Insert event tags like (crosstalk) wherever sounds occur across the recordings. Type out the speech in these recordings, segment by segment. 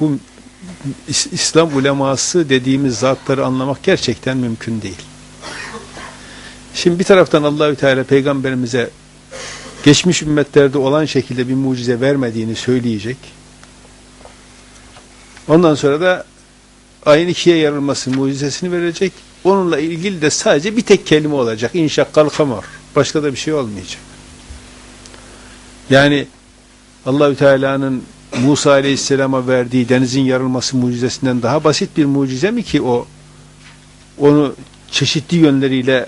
bu İs- İslam uleması dediğimiz zatları anlamak gerçekten mümkün değil. Şimdi bir taraftan Allahü Teala peygamberimize geçmiş ümmetlerde olan şekilde bir mucize vermediğini söyleyecek. Ondan sonra da ayın ikiye yarılması mucizesini verecek. Onunla ilgili de sadece bir tek kelime olacak. İnşakkal kamar. Başka da bir şey olmayacak. Yani Allahü Teala'nın Musa Aleyhisselam'a verdiği denizin yarılması mucizesinden daha basit bir mucize mi ki o? Onu çeşitli yönleriyle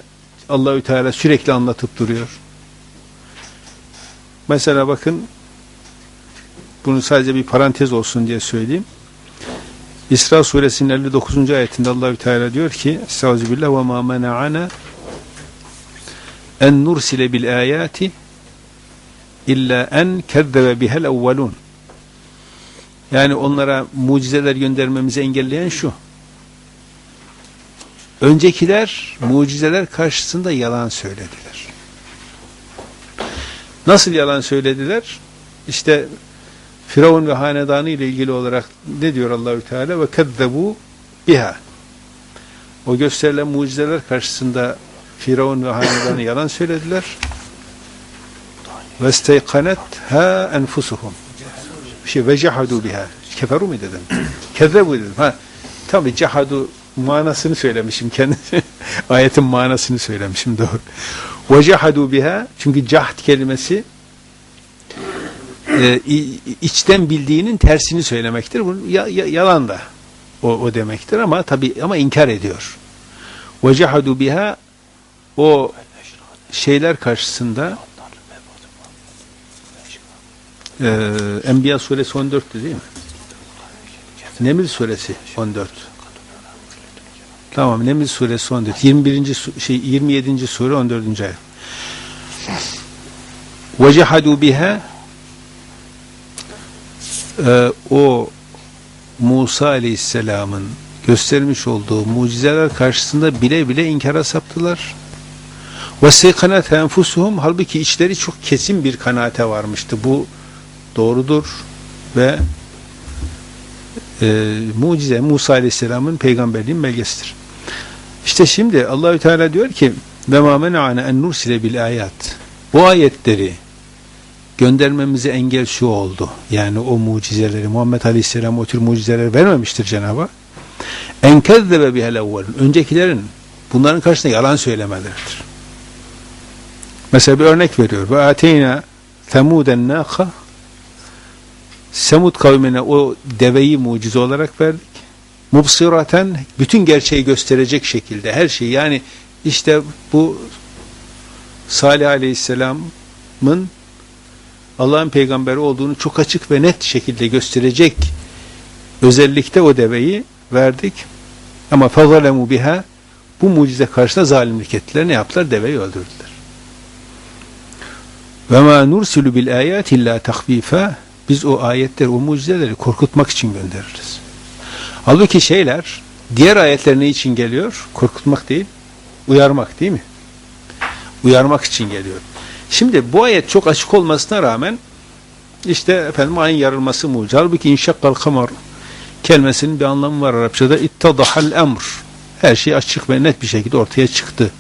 Allahü Teala sürekli anlatıp duruyor. Mesela bakın bunu sadece bir parantez olsun diye söyleyeyim. İsra suresinin 59. ayetinde Allahü Teala diyor ki Estağfirullah ve ma mena'ana en nursile bil ayati illa en kezzebe bihel evvelun yani onlara mucizeler göndermemizi engelleyen şu. Öncekiler mucizeler karşısında yalan söylediler. Nasıl yalan söylediler? İşte Firavun ve hanedanı ile ilgili olarak ne diyor Allahü Teala? Ve kezzebu biha. O gösterilen mucizeler karşısında Firavun ve hanedanı yalan söylediler. Ve isteykanet ha enfusuhum şey. Ve cehadu biha. Keferu mu dedim? Kezzebu dedim. Ha. Tabi cehadu manasını söylemişim kendi (laughs) ayetin manasını söylemişim doğru. Ve cehadu biha. Çünkü cahd kelimesi e, içten bildiğinin tersini söylemektir. Bu ya- ya- yalan da o, o demektir ama tabi ama inkar ediyor. Ve cehadu biha. O şeyler karşısında e, Enbiya suresi 14'tü değil mi? Neml suresi 14. Tamam Neml suresi 14. 21. su- şey 27. sure 14. ayet. Ve cehadu biha e, o Musa Aleyhisselam'ın göstermiş olduğu mucizeler karşısında bile bile inkara saptılar. Ve seykanat enfusuhum halbuki içleri çok kesin bir kanaate varmıştı. Bu doğrudur ve e, mucize Musa Aleyhisselam'ın peygamberliğin belgesidir. İşte şimdi Allahü Teala diyor ki ve ma mena'ane en nursile bil ayat. Bu ayetleri göndermemize engel şu oldu. Yani o mucizeleri Muhammed Aleyhisselam o tür mucizeleri vermemiştir Cenab-ı Hak. En kezzebe bihel evvelin. Öncekilerin bunların karşısında yalan söylemeleridir. Mesela bir örnek veriyor. Ve ateyna semuden nâka Semud kavmine o deveyi mucize olarak verdik. Mubsiraten bütün gerçeği gösterecek şekilde her şeyi yani işte bu Salih Aleyhisselam'ın Allah'ın peygamberi olduğunu çok açık ve net şekilde gösterecek özellikle o deveyi verdik. Ama fazalemu biha bu mucize karşısında zalimlik ettiler. Ne yaptılar? Deveyi öldürdüler. Ve ma nursilu bil ayati illa tahfifa biz o ayetleri, o mucizeleri korkutmak için göndeririz. Halbuki şeyler diğer ayetler ne için geliyor? Korkutmak değil, uyarmak değil mi? Uyarmak için geliyor. Şimdi bu ayet çok açık olmasına rağmen işte efendim ayın yarılması mucize. Halbuki inşakkal kamar kelimesinin bir anlamı var Arapçada. İttadahal emr. Her şey açık ve net bir şekilde ortaya çıktı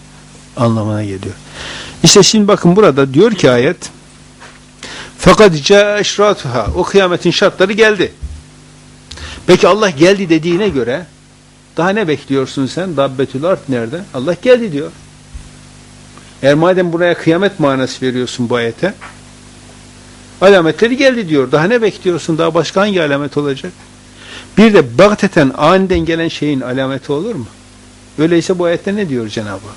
anlamına geliyor. İşte şimdi bakın burada diyor ki ayet fakat eşratuha o kıyametin şartları geldi. Peki Allah geldi dediğine göre daha ne bekliyorsun sen? Dabbetül art nerede? Allah geldi diyor. Eğer madem buraya kıyamet manası veriyorsun bu ayete alametleri geldi diyor. Daha ne bekliyorsun? Daha başka hangi alamet olacak? Bir de bagteten aniden gelen şeyin alameti olur mu? Öyleyse bu ayette ne diyor Cenab-ı?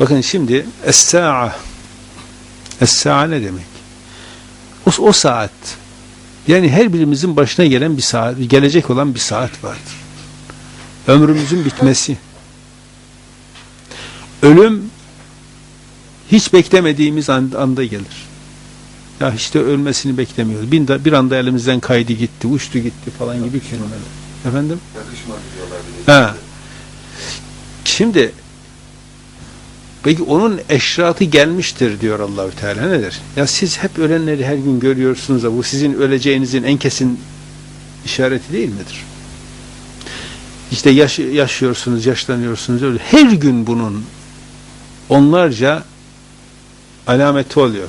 Bakın şimdi Es-sa'a Es-sa'a ne demek? O, o saat yani her birimizin başına gelen bir saat, gelecek olan bir saat vardır. Ömrümüzün bitmesi. Ölüm hiç beklemediğimiz anda gelir. Ya işte ölmesini beklemiyoruz. Bir, bir anda elimizden kaydı gitti, uçtu gitti falan gibi kelimeler. Efendim? Ha. Şimdi Belki onun eşratı gelmiştir diyor Allahü Teala nedir? Ya siz hep ölenleri her gün görüyorsunuz da bu sizin öleceğinizin en kesin işareti değil midir? İşte yaş yaşıyorsunuz, yaşlanıyorsunuz öyle. Her gün bunun onlarca alameti oluyor.